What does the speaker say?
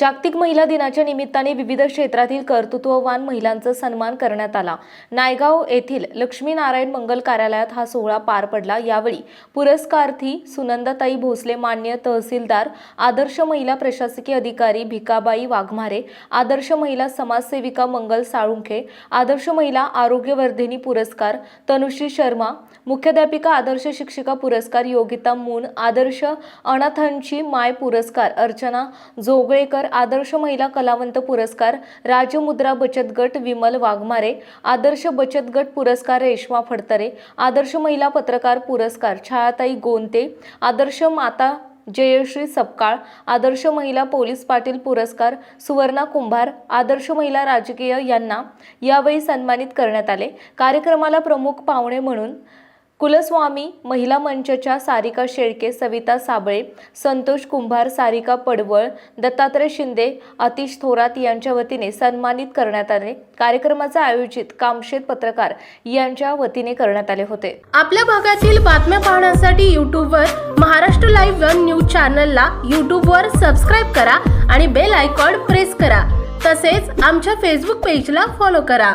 जागतिक महिला दिनाच्या निमित्ताने विविध क्षेत्रातील कर्तृत्ववान महिलांचा सन्मान करण्यात आला. नायगाव येथील लक्ष्मीनारायण मंगल कार्यालयात हा सोहळा पार पडला. यावेळी पुरस्कार्थी सुनंदाताई भोसले मान्य तहसीलदार आदर्श महिला प्रशासकीय अधिकारी भिकाबाई वाघमारे आदर्श महिला समाजसेविका मंगल साळुंखे आदर्श महिला आरोग्यवर्धिनी पुरस्कार तनुश्री शर्मा मुख्याध्यापिका आदर्श शिक्षिका पुरस्कार योगिता मून आदर्श अनाथांची माय पुरस्कार अर्चना जोगळेकर आदर्श महिला कलावंत पुरस्कार राजमुद्रा बचत गट विमल वाघमारे आदर्श बचत गट पुरस्कार रेश्मा फडतरे आदर्श महिला पत्रकार पुरस्कार छायाताई गोंते आदर्श माता जयश्री सपकाळ आदर्श महिला पोलीस पाटील पुरस्कार सुवर्णा कुंभार आदर्श महिला राजकीय यांना यावेळी सन्मानित करण्यात आले. कार्यक्रमाला प्रमुख पाहुणे म्हणून कुलस्वामी महिला मंचच्या सारिका शेळके सविता साबळे संतोष कुंभार सारिका पडवळ दत्तात्रय शिंदे अतिश थोरात यांच्या वतीने सन्मानित करण्यात आले. कार्यक्रमाचे आयोजित कामशेत पत्रकार यांच्या वतीने करण्यात आले होते. आपल्या भागातील बातम्या पाहण्यासाठी यूट्यूबवर महाराष्ट्र लाईव्ह वन न्यूज चॅनलला यूट्यूबवर सबस्क्राईब करा आणि बेल आयकॉन प्रेस करा. तसेच आमच्या फेसबुक पेजला फॉलो करा.